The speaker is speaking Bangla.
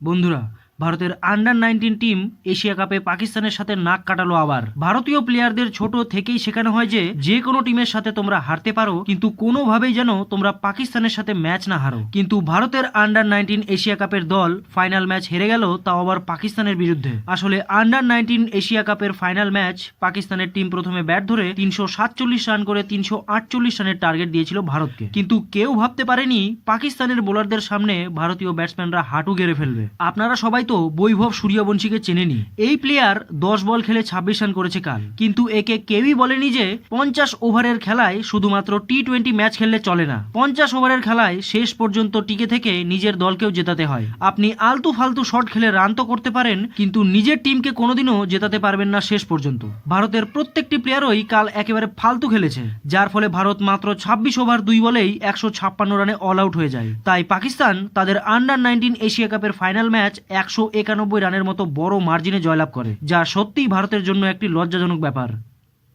বন্ধুরা ভারতের আন্ডার নাইনটিন টিম এশিয়া কাপে পাকিস্তানের সাথে নাক কাটালো আবার। ভারতীয় প্লেয়ারদের ছোট থেকেই শেখানো হয় যে যে কোনো টিমের সাথে তোমরা হারতে পারো, কিন্তু কোনোভাবেই যেন তোমরা পাকিস্তানের সাথে ম্যাচ না হারো। কিন্তু ভারতের আন্ডার নাইনটিন এশিয়া কাপের দল ফাইনাল ম্যাচ হেরে গেল, তাও আবার পাকিস্তানের বিরুদ্ধে। আসলে আন্ডার নাইনটিন এশিয়া কাপের ফাইনাল ম্যাচ পাকিস্তানের টিম প্রথমে ব্যাট ধরে তিনশো সাতচল্লিশ রান করে তিনশো আটচল্লিশ রানের টার্গেট দিয়েছিল ভারতকে। কিন্তু কেউ ভাবতে পারেনি, পাকিস্তানের বোলারদের সামনে ভারতীয় ব্যাটসম্যানরা হাঁটু গেড়ে ফেলবে। আপনারা সবাই তো বৈভব সূর্যবংশীকে চেনেনি। এই প্লেয়ার দশ বল খেলে ছাব্বিশ রান করেছে কাল। কিন্তু একে কেউই বলেনি যে পঞ্চাশ ওভারের খেলায় শুধুমাত্র টি টোয়েন্টি ম্যাচ খেললে চলে না। পঞ্চাশ ওভারের খেলায় শেষ পর্যন্ত টিকে থেকে নিজের দলকেও জেতাতে হয়। আপনি আলতু ফালতু শট খেলে রান তো করতে পারেন, কিন্তু নিজের টিমকে কোনোদিনও জেতাতে পারবেন না শেষ পর্যন্ত। ভারতের প্রত্যেকটি প্লেয়ারই কাল একেবারে ফালতু খেলেছে, যার ফলে ভারত মাত্র ছাব্বিশ ওভার দুই বলেই একশো ছাপ্পান্ন রানে অল আউট হয়ে যায়। তাই পাকিস্তান তাদের আন্ডার নাইনটিন এশিয়া কাপের ফাইনাল ম্যাচ একশো একানব্বই রানের মতো বড় মার্জিনে জয়লাভ করে, যা সত্যিই ভারতের জন্য একটি লজ্জাজনক ব্যাপার।